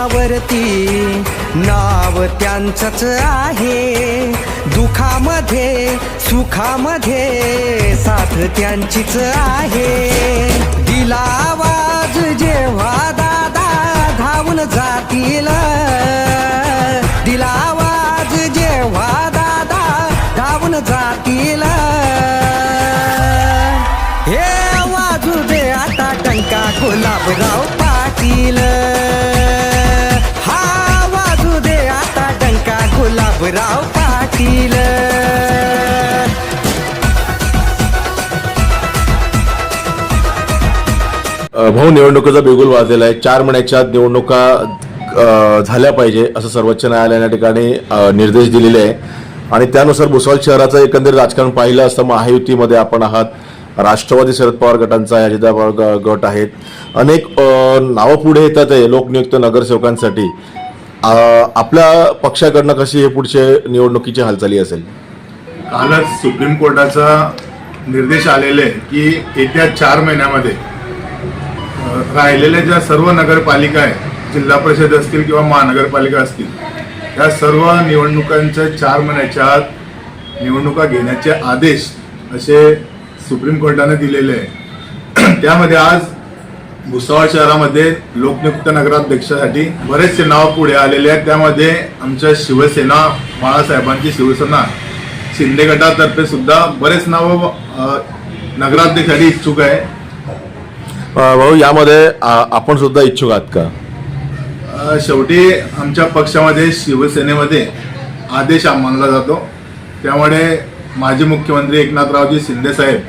नावावरती नाव त्यांचंच आहे. दुखामध्ये सुखामध्ये साथ त्यांचीच आहे. दिला आवाज जेव्हा दादा धावून जातील. दिला आवाज जेव्हा दादा धावून जातील. हे वाजू दे आता टंका गुलाबराव पाटील. गुलाबराव पाटील. भाऊ निवडणुकीचा बिगुल वाजलेला आहे. चार महिन्याच्या आत निवडणुका झाल्या पाहिजे असं सर्वोच्च न्यायालयाने या ठिकाणी निर्देश दिलेले आहे. आणि त्यानुसार भुसावळ शहराचं एकंदरीत राजकारण पाहिलं असतं. महायुतीमध्ये आपण आहात. राष्ट्रवादी शरद पवार गटांचा अजित पवार ग- गट आहेत. अनेक नावं पुढे येतात आहे. लोकनियुक्त नगरसेवकांसाठी. आपल्या पक्षाकडनं कशी हे पुढचे निवडणुकीची हालचाली असेल? कालच सुप्रीम कोर्टाचा निर्देश आलेले आहे की येत्या चार महिन्यामध्ये राहिलेल्या ज्या सर्व नगरपालिका आहे जिल्हा परिषद असतील किंवा महानगरपालिका असतील त्या सर्व निवडणुकांच्या चार महिन्याच्या आत निवडणुका घेण्याचे आदेश असे सुप्रीम कोर्टाने दिलेले आहे. त्यामध्ये आज भुसावळ शहरामध्ये लोकनियुक्त नगराध्यक्षासाठी बरेचसे नाव पुढे आलेले आहेत. त्यामध्ये आमच्या शिवसेना बाळासाहेबांची शिवसेना शिंदे गटातर्फे सुद्धा बरेच नाव नगराध्यक्षासाठी इच्छुक आहे. भाऊ यामध्ये आपण सुद्धा इच्छुक आहात का? अ, शेवटी आमच्या पक्षामध्ये शिवसेनेमध्ये आदेश मानला जातो. त्यामुळे माजी मुख्यमंत्री एकनाथरावजी शिंदे साहेब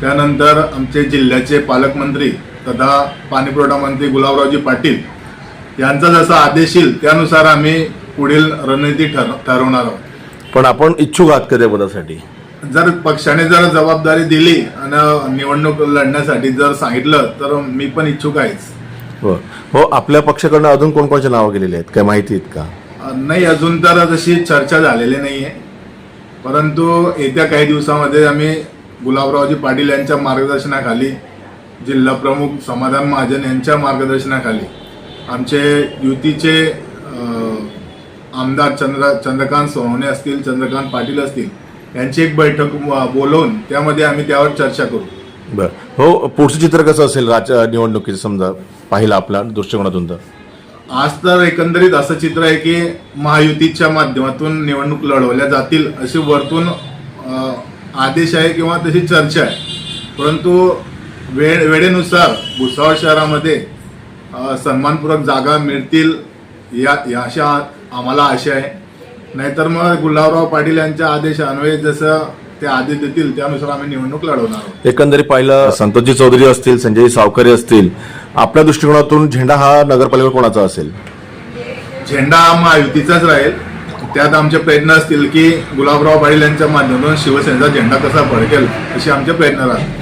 त्यानंतर आमचे जिल्ह्याचे पालकमंत्री तथा पाणीपुरवठा मंत्री गुलाबरावजी पाटील यांचा जसा आदेश येईल त्यानुसार आम्ही पुढील रणनीती ठर ठरवणार आहोत. पण आपण इच्छुक आहात का त्या पदासाठी? जर पक्षाने जर जबाबदारी दिली आणि निवडणूक लढण्यासाठी जर सांगितलं तर मी पण इच्छुक आहेच. हो. हो आपल्या पक्षाकडनं अजून कोणकोणच्या नावं गेलेली आहेत? काय माहिती आहेत का? नाही अजून तर तशी चर्चा झालेली नाही आहे परंतु येत्या काही दिवसामध्ये आम्ही गुलाबरावजी पाटील यांच्या मार्गदर्शनाखाली जिल्हा प्रमुख समाधान महाजन यांच्या मार्गदर्शनाखाली आमचे युतीचे आमदार चंद्र चंद्रकांत सोनवणे असतील चंद्रकांत पाटील असतील यांची एक बैठक बोलवून त्यामध्ये आम्ही त्यावर चर्चा करू. बर. हो पुढचं चित्र कसं असेल राज निवडणुकीचं समजा? पाहिलं आपल्या दृष्टिकोनातून तर. आज तर एकंदरीत असं चित्र आहे की महायुतीच्या माध्यमातून निवडणूक लढवल्या जातील अशी वरतून आदेश आहे किंवा तशी चर्चा आहे. परंतु वेळ वेळेनुसार भुसावळ शहरामध्ये सन्मानपूर्वक जागा मिळतील या या अशा आम्हाला आशा आहे. नाहीतर मग गुलाबराव पाटील यांच्या आदेशान्वये जसं ते आदेश देतील त्यानुसार आम्ही निवडणूक लढवणार आहोत. एकंदरीत पाहिलं संतोषजी चौधरी असतील संजय सावकरे असतील आपल्या दृष्टिकोनातून झेंडा हा नगरपालिका कोणाचा असेल? झेंडा हा महायुतीचाच राहील. त्यात आमचे प्रयत्न असतील की गुलाबराव पाटील यांच्या माध्यमातून शिवसेनेचा झेंडा कसा फडकेल असे आमचे प्रयत्न राहतील.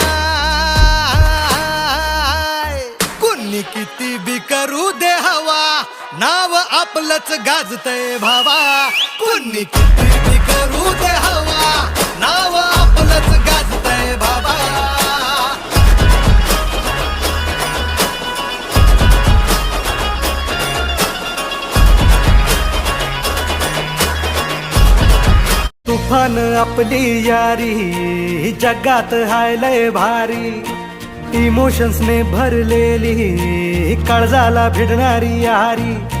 आपलंच गाजतय भावा. कुणी किती करू दे हवा. नाव आपलंच गाजतय भावा. तुफान आपली यारी जगात हाय लय भारी. इमोशन्सने भरलेली काळजाला भिडणारी यारी.